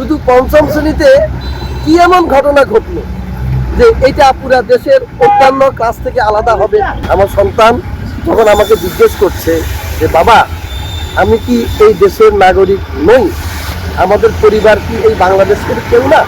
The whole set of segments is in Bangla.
শুধু পঞ্চম শ্রেণীতে কি এমন ঘটনা ঘটলো যে এটা পুরা দেশের অন্যান্য ক্লাস থেকে আলাদা হবে? আমার সন্তান যখন আমাকে জিজ্ঞেস করছে যে, বাবা, আমি কি এই দেশের নাগরিক নই? আমাদের পরিবার কি এই বাংলাদেশের কেউ না?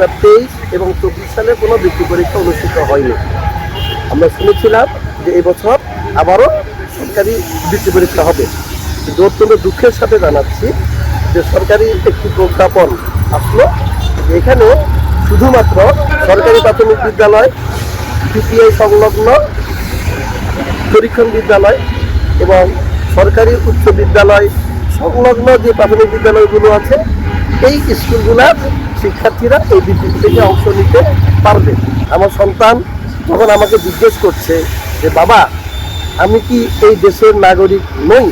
হাজার তেইশ এবং চব্বিশ সালে কোনো বৃত্তি পরীক্ষা অনুষ্ঠিত হয়নি। আমরা শুনেছিলাম যে এবছর আবারও সরকারি বৃত্তি পরীক্ষা হবে। কিন্তু অত্যন্ত দুঃখের সাথে জানাচ্ছি যে সরকারি একটি প্রজ্ঞাপন আসলো এখানে শুধুমাত্র সরকারি প্রাথমিক বিদ্যালয়, পিপিআই সংলগ্ন পরীক্ষণ বিদ্যালয় এবং সরকারি উচ্চ বিদ্যালয় সংলগ্ন যে প্রাথমিক বিদ্যালয়গুলো আছে, এই স্কুলগুলোর শিক্ষার্থীরা এই বৃত্তি থেকে অংশ নিতে পারবে। আমার সন্তান যখন আমাকে জিজ্ঞেস করছে যে বাবা আমি কি এই দেশের নাগরিক নই?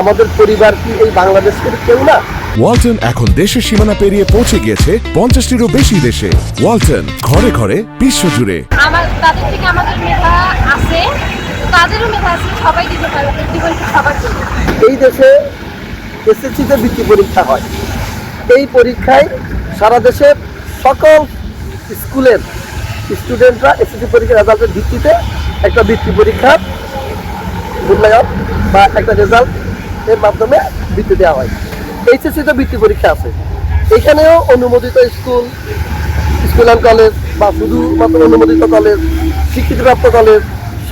আমাদের পরিবার কি এই বাংলাদেশের কেউ না? ওয়ালটন এখন দেশের সীমানা পেরিয়ে পৌঁছে গিয়েছে পঞ্চাশটিরও বেশি দেশে। ওয়ালটন ঘরে ঘরে বিশ্বজুড়ে আমার তাদের থেকে আমাদের মেধা আছে তাদেরও মেধা আছে সবাই দিতে পারে সবার জন্য। এই দেশে এসএসসিতে বৃত্তি পরীক্ষা হয়। এই পরীক্ষায় সারা দেশের সকল স্কুলের স্টুডেন্টরা এসএসসি পরীক্ষার রেজাল্টের ভিত্তিতে একটা বৃত্তি পরীক্ষার মূল্যায়ন বা একটা রেজাল্ট এর মাধ্যমে বৃত্তি দেওয়া হয়। এইচএসসিতে বৃত্তি পরীক্ষা আছে। এখানেও অনুমোদিত স্কুল স্কুল অ্যান্ড কলেজ বা শুধুমাত্র অনুমোদিত কলেজ স্বীকৃতিপ্রাপ্ত কলেজ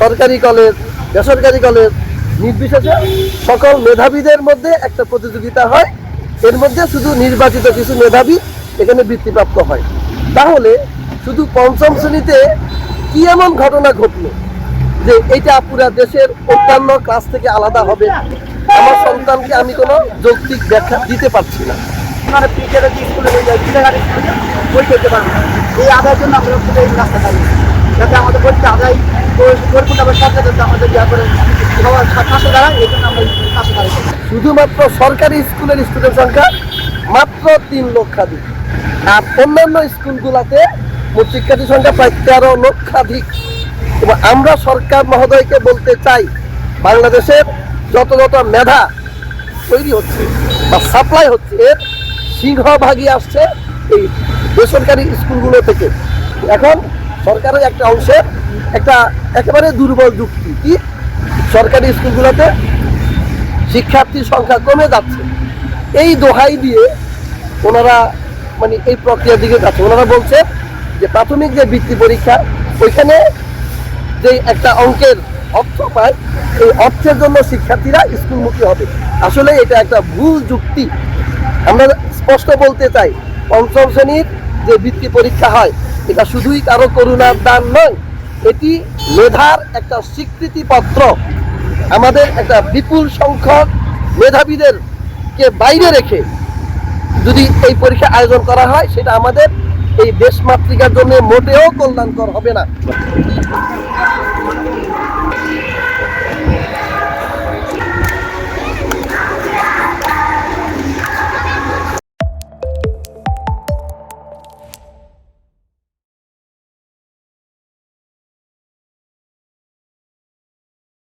সরকারি কলেজ বেসরকারি কলেজ নির্বিশেষে সকল মেধাবীদের মধ্যে একটা প্রতিযোগিতা হয়। এর মধ্যে শুধু নির্বাচিত কিছু মেধাবী এখানে বৃত্তিপ্রাপ্ত হয়। তাহলে শুধু পঞ্চম শ্রেণীতে কি এমন ঘটনা ঘটলো যে এটা পুরা দেশের অন্যান্য ক্লাস থেকে আলাদা হবে? আমার সন্তানকে আমি কোনো যৌক্তিক ব্যাখ্যা দিতে পারছি না। মানে পিকের স্কুলে হয়ে যায় বিলেঘাট স্কুলে বই করতে পারবে এই আদায়ের জন্য আমরা শুধু এই রাস্তা দাঁড়িয়ে যাতে আমাদের বইটা আদায় সরকার যাতে আমাদের ইয়া করে সবার পাশে দাঁড়ায় এই জন্য আমরা পাশে দাঁড়িয়ে শুধুমাত্র সরকারি স্কুলের স্টুডেন্ট সংখ্যা মাত্র তিন লক্ষাধিক। আর অন্যান্য স্কুলগুলোতে মোট শিক্ষার্থী সংখ্যা প্রায় তেরো লক্ষাধিক। এবং আমরা সরকার মহোদয়কে বলতে চাই, বাংলাদেশের যত যত মেধা তৈরি হচ্ছে বা সাপ্লাই হচ্ছে, এর সিংহভাগই আসছে এই বেসরকারি স্কুলগুলো থেকে। এখন সরকারের একটা অংশে একটা একেবারে দুর্বল যুক্তি কি, সরকারি স্কুলগুলোতে শিক্ষার্থীর সংখ্যা কমে যাচ্ছে। এই দোহাই দিয়ে ওনারা মানে এই প্রক্রিয়ার দিকে যাচ্ছে। ওনারা বলছে যে প্রাথমিক যে বৃত্তি পরীক্ষা, ওইখানে যে একটা অঙ্কের অর্থ পায়, এই অর্থের জন্য শিক্ষার্থীরা স্কুলমুখী হবে। আসলে এটা একটা ভুল যুক্তি। আমরা স্পষ্ট বলতে চাই, পঞ্চম শ্রেণির যে বৃত্তি পরীক্ষা হয়, এটা শুধুই কারও করুণার দান নয়, এটি মেধার একটা স্বীকৃতিপত্র। আমাদের একটা বিপুল সংখ্যক মেধাবীদেরকে বাইরে রেখে যদি এই পরীক্ষা আয়োজন করা হয়, সেটা আমাদের এই দেশ মাতৃকার জন্য মোটেও কল্যাণকর হবে না।